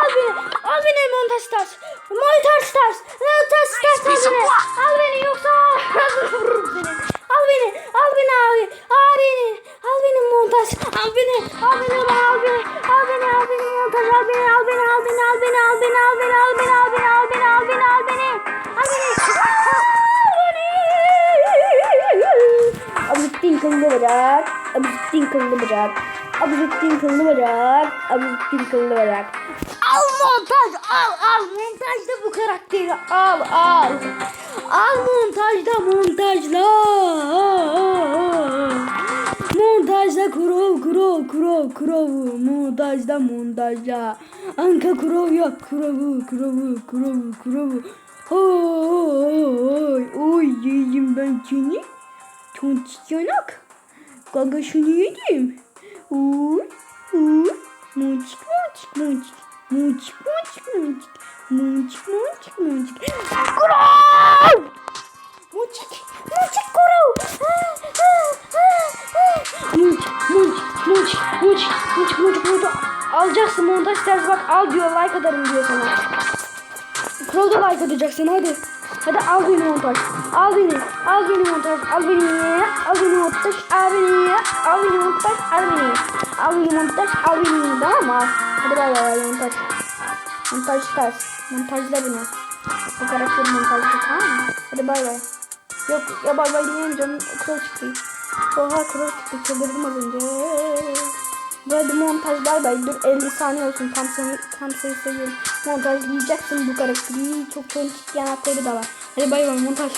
al beni. Al beni montaj stars. Montaj stars. Montaj stars al beni. Al beni yoksa vururum seni. Al beni. Al beni abi. Al beni. Al beni montaj. Al beni. Al beni al beni. Al beni al beni montaj. Al beni al beni al beni al beni al beni al beni al beni al beni al beni al beni al beni. Al beni. Abdülhamid'in kılını bırak. Abdülhamid'in kılını bırak. Abdülhamid'in kılını bırak. Abdülhamid'in kılını bırak. Al montaj al al montajda bu karakteri al al. Al montajda montajla. Montajda kurov kurov kurov kurov montajda montajda. Anka kurov yap kurovu kurovu kurovu kurovu. Oy oy yiyeyim ben seni. Tontik yanak. Gaga şunu yedim. Uy uy. Muncik muncik muncik. Muncik muncik muncik. Muncik muncik muncik. Kurov! Muncik muncik kurov. Muncik muncik muncik muncik muncik muncik muncik. Alacaksın montaj ters bak al diyor like atarım diyor sana. Kuralda like atacaksın hadi. Hadi al beni montaj. Al beni. Al beni montaj. Al beni. Al beni montaj. Al beni. Al beni montaj. Al beni. Al beni montaj. Al beni. Tamam mı? Hadi bay bay montaj. Montaj ters. Montajla beni. Bu karakteri montajla tamam mı? Hadi bay bay. Yok ya bay bay diyemeyeceğim. Kral çıktı. Oha kral çıktı. Çıldırdım az önce. Böyle montaj bay bay. Dur 50 saniye olsun. Tam seni tam seni seviyorum. Montajlayacaksın bu karakteri. Çok çok yanakları da var. Hadi bay bay montaj.